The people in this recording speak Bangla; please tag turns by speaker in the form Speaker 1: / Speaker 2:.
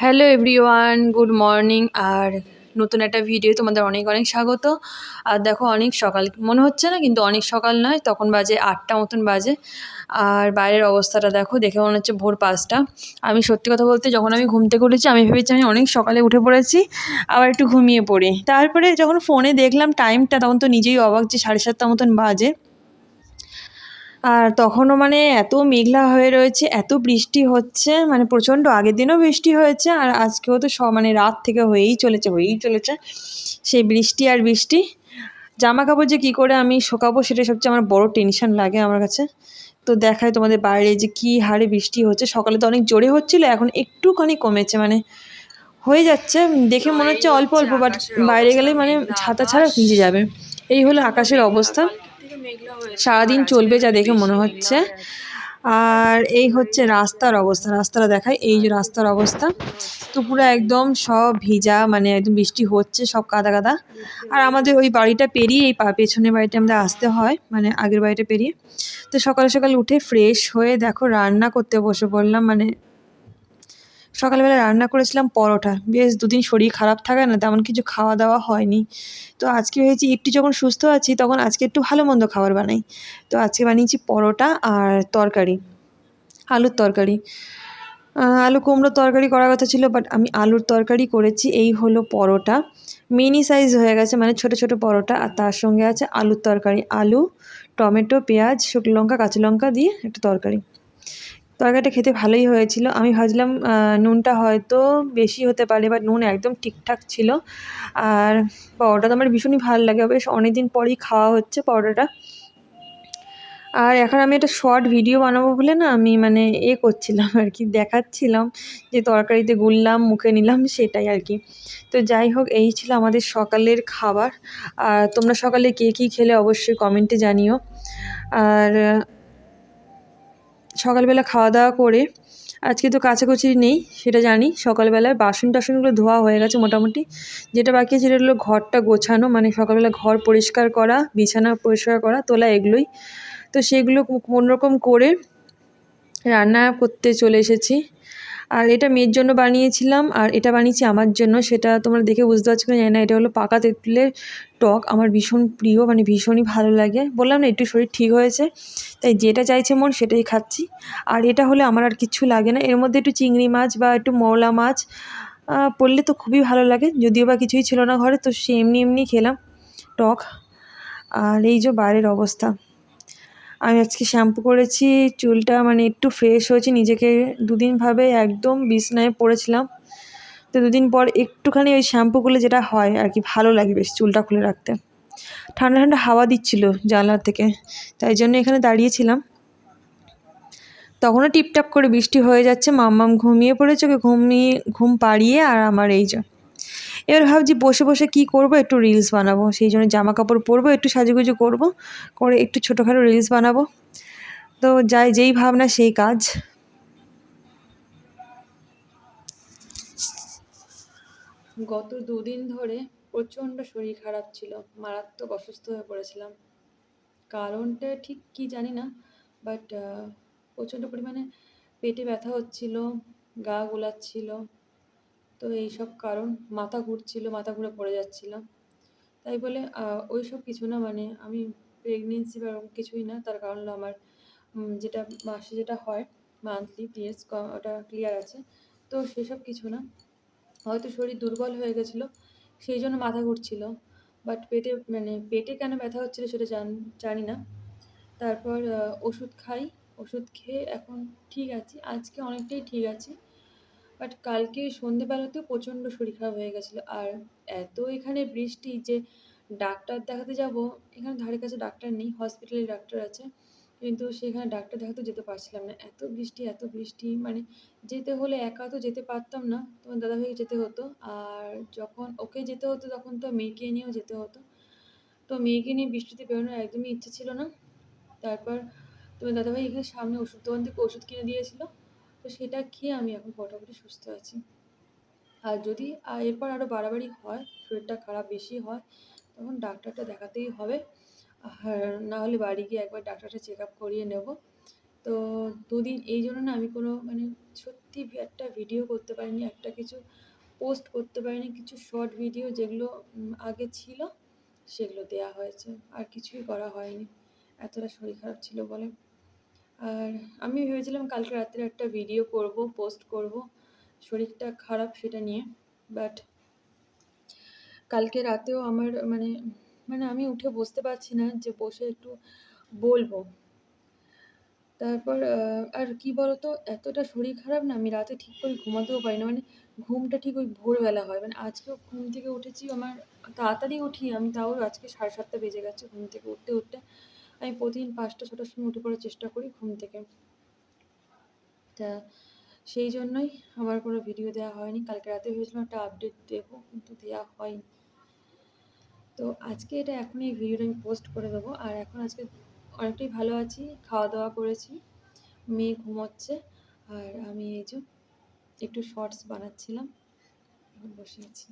Speaker 1: হ্যালো এভরিওয়ান, গুড মর্নিং আর নতুন একটা ভিডিও তোমাদের অনেক অনেক স্বাগত। আর দেখো অনেক সকাল, মনে হচ্ছে না কিন্তু অনেক সকাল নয়, তখন বাজে আটটা মতন বাজে। আর বাইরের অবস্থাটা দেখো, দেখে মনে হচ্ছে ভোর পাঁচটা। আমি সত্যি কথা বলতে যখন আমি ঘুম থেকে আমি ভেবেছি আমি অনেক সকালে উঠে পড়েছি, আবার একটু ঘুমিয়ে পড়ি। তারপরে যখন ফোনে দেখলাম টাইমটা তখন তো নিজেই অবাক যে সাড়ে সাতটা মতন বাজে। আর তখনও মানে এত মেঘলা হয়ে রয়েছে এত বৃষ্টি হচ্ছে মানে প্রচণ্ড আগের দিনও বৃষ্টি হয়েছে আর আজকেও তো সব মানে রাত থেকে হয়েই চলেছে হয়েই চলেছে সেই বৃষ্টি আর বৃষ্টি। জামা কাপড় যে কী করে আমি শোকাবো সেটা সবচেয়ে আমার বড় টেনশন লাগে আমার কাছে। তো দেখায় তোমাদের বাইরে যে কী হারে বৃষ্টি হচ্ছে সকালে তো অনেক জোরে হচ্ছিল এখন একটুখানি কমেছে মানে হয়ে যাচ্ছে দেখে মনে হচ্ছে অল্প অল্প বাট বাইরে গেলে মানে ছাতা ছাড়া ভিজে যাবে। এই হলো আকাশের অবস্থা। সারাদিন চলবে যা দেখে মনে হচ্ছে। আর এই হচ্ছে রাস্তার অবস্থা। রাস্তাটা দেখায় এই যে রাস্তার অবস্থা। তো পুরো একদম সব ভিজা মানে একদম বৃষ্টি হচ্ছে সব কাদা কাদা। আর আমাদের ওই বাড়িটা পেরিয়ে এই পেছনের বাড়িটা আমাদের আসতে হয় মানে আগের বাড়িটা পেরিয়ে। তো সকালে সকালে উঠে ফ্রেশ হয়ে দেখো রান্না করতে বসে পড়লাম মানে সকালবেলা রান্না করেছিলাম পরোটা। বেশ দুদিন শরীর খারাপ থাকে না, তেমন কিছু খাওয়া দাওয়া হয়নি। তো আজকে হয়েছি, একটু যখন সুস্থ আছি তখন আজকে একটু ভালো মন্দ খাবার বানাই। তো আজকে বানিয়েছি পরোটা আর তরকারি, আলুর তরকারি। আলু কুমড়োর তরকারি করার কথা ছিল বাট আমি আলুর তরকারি করেছি, এই হলো পরোটা। মিনি সাইজ হয়ে গেছে মানে ছোট ছোট পরোটা, আর তার সঙ্গে আছে আলুর তরকারি। আলু, টমেটো, পেঁয়াজ, শুকনো লঙ্কা, কাঁচা লঙ্কা দিয়ে একটা তরকারি। তরকারিটা খেতে ভালোই হয়েছিল। আমি ভাবছিলাম নুনটা হয়তো বেশি হতে পারে বা নুন একদম ঠিকঠাক ছিল। আর পরোটা তো আমার ভীষণই ভালো লাগে বেশ অনেক দিন পরেই খাওয়া হচ্ছে পরোটাটা। আর এখন আমি একটা শর্ট ভিডিও বানাবো বলে না, আমি মানে এ করছিলাম আর কি, দেখাচ্ছিলাম যে তরকারিতে গুললাম, মুখে নিলাম, সেটাই আর কি। তো যাই হোক, এই ছিল আমাদের সকালের খাবার। আর তোমরা সকালে কে কী খেলে অবশ্যই কমেন্টে জানিও। আর সকালবেলা খাওয়া দাওয়া করে, আজকে তো কাচাকুচি নেই, সেটা জানি। সকালবেলায় বাসন টাসনগুলো ধোয়া হয়ে গেছে মোটামুটি। যেটা বাকি আছে সেটা হলো ঘরটা গোছানো মানে সকালবেলা ঘর পরিষ্কার করা, বিছানা পরিষ্কার করা, তোলা এগুলোই। তো সেগুলো কোনোরকম করে রান্না করতে চলে এসেছি। আর এটা মেয়ের জন্য বানিয়েছিলাম, আর এটা বানিয়েছি আমার জন্য। সেটা তোমরা দেখে বুঝতে পারছ না জানি না। এটা হলো পাকা তেঁতুলের টক। আমার ভীষণ প্রিয় মানে ভীষণই ভালো লাগে। বললাম না, একটু শরীর ঠিক হয়েছে, তাই যেটা চাইছে মন সেটাই খাচ্ছি। আর এটা হলে আমার আর কিচ্ছু লাগে না। এর মধ্যে একটু চিংড়ি মাছ বা একটু মৌলা মাছ পড়লে তো খুবই ভালো লাগে। যদিও বা কিছুই ছিল না ঘরে, তো সে এমনি এমনি খেলাম টক। আর এই যে বাইরের অবস্থা। আমি আজকে শ্যাম্পু করেছি, চুলটা মানে একটু ফ্রেশ হয়েছে, নিজেকে দুদিনভাবে একদম বিছনায় পড়েছিলাম। তো দুদিন পর একটুখানি ওই শ্যাম্পু করলে যেটা হয় আর কি, ভালো লাগে বেশ চুলটা খুলে রাখতে। ঠান্ডা ঠান্ডা হাওয়া দিচ্ছিল জানলার থেকে, তাই জন্য এখানে দাঁড়িয়েছিলাম। তখনও টিপটাপ করে বৃষ্টি হয়ে যাচ্ছে, মাম্মাম ঘুমিয়ে পড়েছে, ওকে ঘুমিয়ে ঘুম পাড়িয়ে আর আমার এই যে। এবার ভাবছি বসে বসে কি করব, একটু রিলস বানাবো, সেই জন্য জামা কাপড় পরবো, একটু সাজুগুজু করব, করে একটু ছোটোখাটো রিলস বানাবো। তো যাই, যেই ভাবনা সেই কাজ। গত দুদিন ধরে প্রচণ্ড শরীর খারাপ ছিল, মারাত্মক অসুস্থ হয়ে পড়েছিলাম। কারণটা ঠিক কি জানি না বাট প্রচণ্ড পরিমাণে পেটে ব্যথা হচ্ছিল, গা গোলাচ্ছিল তো এইসব কারণ মাথা ঘুরছিল, মাথা ঘুরে পড়ে যাচ্ছিলাম। তাই বলে ওই সব কিছু না মানে আমি প্রেগনেন্সি বা কিছুই না, তার কারণ হলো আমার যেটা মাসে যেটা হয় মান্থলি পিরিয়ডস ওটা ক্লিয়ার আছে। তো সেসব কিছু না। হয়তো শরীর দুর্বল হয়ে গেছিল, সেই জন্য মাথা ঘুরছিল। বাট পেটে মানে পেটে কেন ব্যথা হচ্ছিল সেটা জান, জানি না। তারপর ওষুধ খাই, ওষুধ খেয়ে এখন ঠিক আছি। আজকে অনেকটাই ঠিক আছি। বাট কালকে সন্ধেবেলাতেও প্রচণ্ড শরীর খারাপ হয়ে গেছিল। আর এত এখানে বৃষ্টি যে ডাক্তার দেখাতে যাব, এখানে ধারে কাছে ডাক্তার নেই হসপিটালে ডাক্তার আছে। কিন্তু সেখানে ডাক্তার দেখাতে যেতে পারছিলাম না। এত বৃষ্টি এত বৃষ্টি মানে যেতে হলে একা তো যেতে পারতাম না, তোমার দাদাভাইকে যেতে হতো। আর যখন ওকে যেতে হতো, তখন তো মেয়েকে নিয়েও যেতে হতো। তো মেয়েকে নিয়ে বৃষ্টিতে বেরোনোর একদমই ইচ্ছে ছিল না। তারপর তোমার দাদাভাই এখানে সামনে ওষুধ দোকান থেকে ওষুধ কিনে দিয়েছিল তো সেটা খেয়ে আমি এখন মোটামুটি সুস্থ আছি। আর যদি এরপর আরও বাড়াবাড়ি হয়, শরীরটা খারাপ বেশি হয়, তখন ডাক্তারটা দেখাতেই হবে। আর না হলে বাড়ি গিয়ে একবার ডাক্তারটা চেক আপ করিয়ে নেব। তো দুদিন, এই জন্য না আমি কোনো মানে সত্যি একটা ভিডিও করতে পারিনি, একটা কিছু পোস্ট করতে পারিনি, কিছু শর্ট ভিডিও যেগুলো আগে ছিল, সেগুলো দেয়া হয়েছে। আর কিছুই করা হয়নি। এতটা শরীর খারাপ ছিল বলে। আর আমি ভেবেছিলাম কালকে রাত্রে একটা ভিডিও করব পোস্ট করব, শরীরটা খারাপ সেটা নিয়ে বাট কালকে রাতেও আমার মানে মানে আমি উঠে বসতে পারছি না যে বসে একটু বলব। তারপর আর কি বলতো, এতটা শরীর খারাপ না, আমি রাতে ঠিক করে ঘুমাতেও পারি না মানে ঘুমটা ঠিক ওই ভোরবেলা হয় মানে আজকেও ঘুম থেকে উঠেছি, আমার তাড়াতাড়ি উঠি, আমি তাও আজকে সাড়ে সাতটা বেজে গেছে, ঘুম থেকে উঠতে উঠতে আমি প্রতিদিন পাঁচটা, ছটার সময় উঠে পড়ার চেষ্টা করি ঘুম থেকে। তা সেই জন্যই আমার কোনো ভিডিও দেওয়া হয়নি। কালকে রাতে ভেবেছিলাম একটা আপডেট দেবো, কিন্তু দেওয়া হয়নি। তো আজকে এটা এখনই এই ভিডিওটা আমি পোস্ট করে দেবো। আর এখন আজকে অনেকটাই ভালো আছি খাওয়া দাওয়া করেছি, মেয়ে ঘুমোচ্ছে, আর আমি এই যে একটু শর্টস বানাচ্ছিলাম বসে আছি।